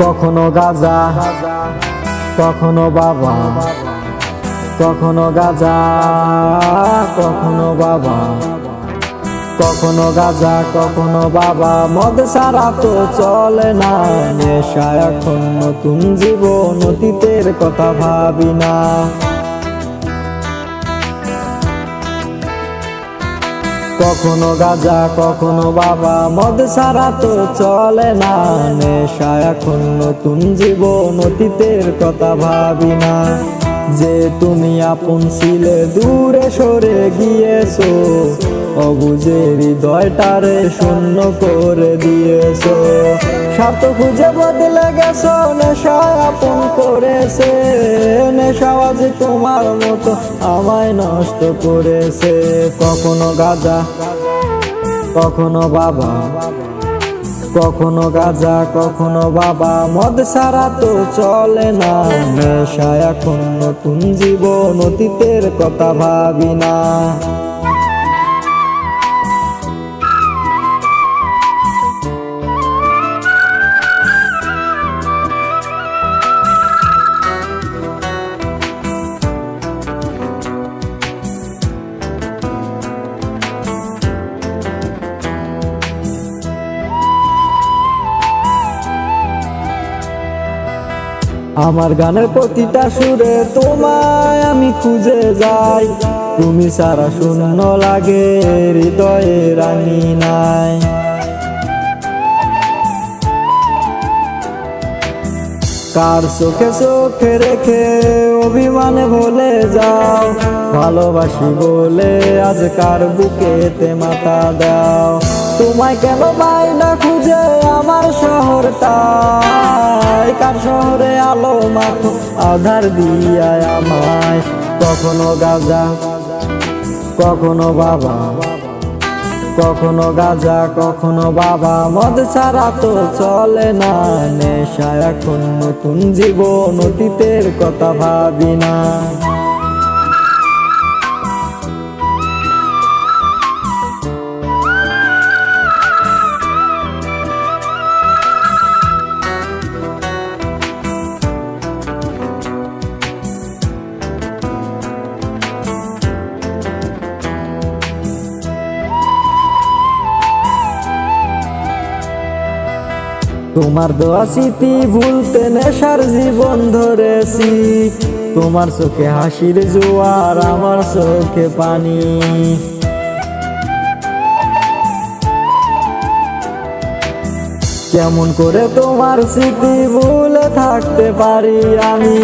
কখনো গাজা, কখনো বাবা, কখনো গাজা, কখনো বাবা, কখনো গাজা, কখনো বাবা। মদ সারা তো চলে না, নেশা এখন নতুন জীবন অতীতের কথা ভাবি না। কখনো গাজা কখনো বাবা, মদ সারা তো চলে না। নেশা এখন নতুন জীবন, অতীতের কথা ভাবি না। যে তুমি আপন ছিলে, দূরে সরে গিয়েছো। অবুঝে হৃদয়টারে শূন্য করে দিয়েছ। স্বার্থ খুঁজে বদলে গেছো, নেশা আপন করেছে। নেশা তোমার মতো আমায় নষ্ট করেছে। কখনো গাজা, কখনো বাবা, কখনো গাজা, কখনো বাবা। মদ সারা তো চলে না। নেশা এখন নতুন জীবন অতীতের কথা ভাবি না। আমার গানের প্রতিটা সুরে তোমায় আমি খুঁজে যাই। তুমি সারা শূন্য লাগে, হৃদয়ে রানী নাই। কার চোখে চোখে রেখে অভিমানে ভুলে যাও, ভালোবাসি বলে আজ কার বুকেতে মাথা দাও। তোমায় কেন পাই না খুঁজে আমার শহরটায় কার শহরে আলো মাখো, আধার দিয়া আমায়। কখনো গাজা, কখনো বাবা। কখনো গাজা, কখনো বাবা। মদ ছাড়া তো চলে না নেশা। এখন নতুন জীবন অতীতের কথা ভাবি না। তোমার দোয়া স্মৃতি ভুলতে নেশার জীবন ধরেছি। তোমার চোখে হাসির জোয়ার, আমার চোখে পানি। কেমন করে তোমার স্মৃতি ভুলে থাকতে পারি আমি?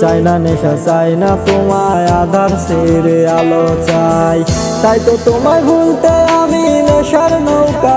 চাই না নেশা, চাই না তোমায়, আধার সেরে আলো চাই। তাই তো তোমায় ভুলতে আমি নেশার নৌকা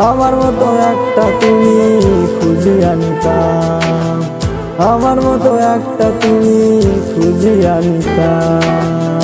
আমার মতো একটা তুমি খুঁজি আনতাম আমার মতো একটা তুমি খুঁজি আনিতাম